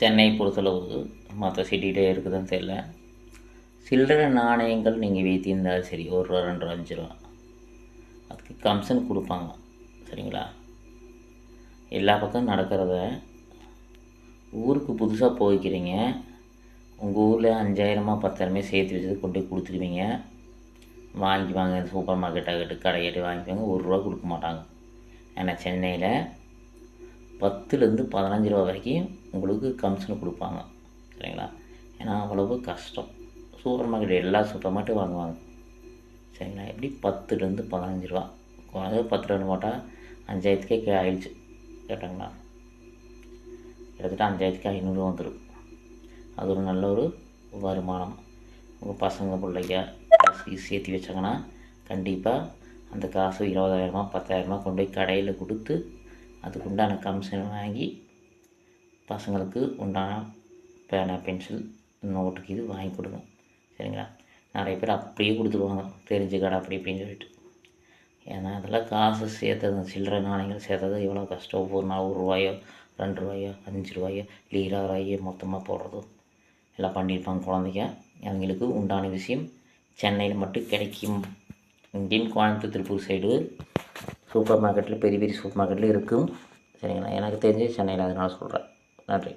சென்னை பொறுத்தளவு மற்ற சிட்டிகிட்டே இருக்குதுன்னு தெரியல. சில்லறை நாணயங்கள் நீங்கள் வைத்திருந்தாலும் சரி ஒரு ரூபா ரெண்டு ரூபா அஞ்சு ரூபா. அதுக்கு கமிஷன் கொடுப்பாங்க. சரிங்களா? எல்லா பக்கம் நடக்கிறத ஊருக்கு புதுசாக போய்க்கிறீங்க உங்கள் ஊரில் அஞ்சாயிரமா பத்தாயிரமே சேர்த்து வச்சது கொண்டு போய் கொடுத்துருவீங்க. வாங்கிக்குவாங்க சூப்பர் மார்க்கெட் ஆகட்டு கடையாட்டு வாங்கிக்குவாங்க ஒரு ரூபா கொடுக்க மாட்டாங்க. ஏன்னா சென்னையில் பத்துலேருந்து பதினஞ்சு ரூபா வரைக்கும் உங்களுக்கு கமிஷன் கொடுப்பாங்க. சரிங்களா? ஏன்னா அவ்வளவு கஷ்டம். சூப்பர் மார்க்கெட் எல்லா சூப்பர் மார்க்கெட்டும் வாங்குவாங்க. சரிங்களா? எப்படி பத்துலேருந்து பதினஞ்சு ரூபா? குறைஞ்சது பத்து ரூபா போட்டால் அஞ்சாயிரத்துக்கே கே ஆயிடுச்சு. கேட்டாங்களா? கிட்டத்தட்ட அஞ்சாயிரத்துக்கு ஐநூறு வந்துடும் அது ஒரு நல்ல ஒரு வருமானம். உங்கள் பசங்க பிள்ளைங்க காசு சேர்த்து வச்சாங்கன்னா கண்டிப்பாக அந்த காசு இருபதாயிரமா பத்தாயிரமா கொண்டு போய் கடையில் கொடுத்து அதுக்கு உண்டான கமிஷன் வாங்கி பசங்களுக்கு உண்டான பேனா பென்சில் நோட்டுக்கு இது வாங்கி கொடுங்க. சரிங்களா? நிறைய பேர் அப்படியே கொடுத்துருவாங்க. தெரிஞ்ச கடை அப்படி இப்படின்னு சொல்லிட்டு. ஏன்னா அதெல்லாம் காசு சேர்த்தது சில்லறை நாணயங்கள் சேர்த்தது எவ்வளோ கஷ்டம். ஒவ்வொரு நாள் ஒரு ரூபாயோ ரெண்டு ரூபாயோ அஞ்சு ரூபாயோ இல்லை இருபது ரூபாயோ மொத்தமாக போடுறதும் எல்லாம் பண்ணியிருப்பாங்க குழந்தைங்க. அவங்களுக்கு உண்டான விஷயம் சென்னையில் மட்டும் கிடைக்கும். இங்கேயும் கோயம்புத்தூர் திருப்பூர் சைடு சூப்பர் மார்க்கெட்டில் பெரிய பெரிய சூப்பர் மார்க்கெட்டில் இருக்கும். சரிங்களா? எனக்கு தெரிஞ்சு சென்னையில் அதனால் சொல்கிறேன் நன்றி.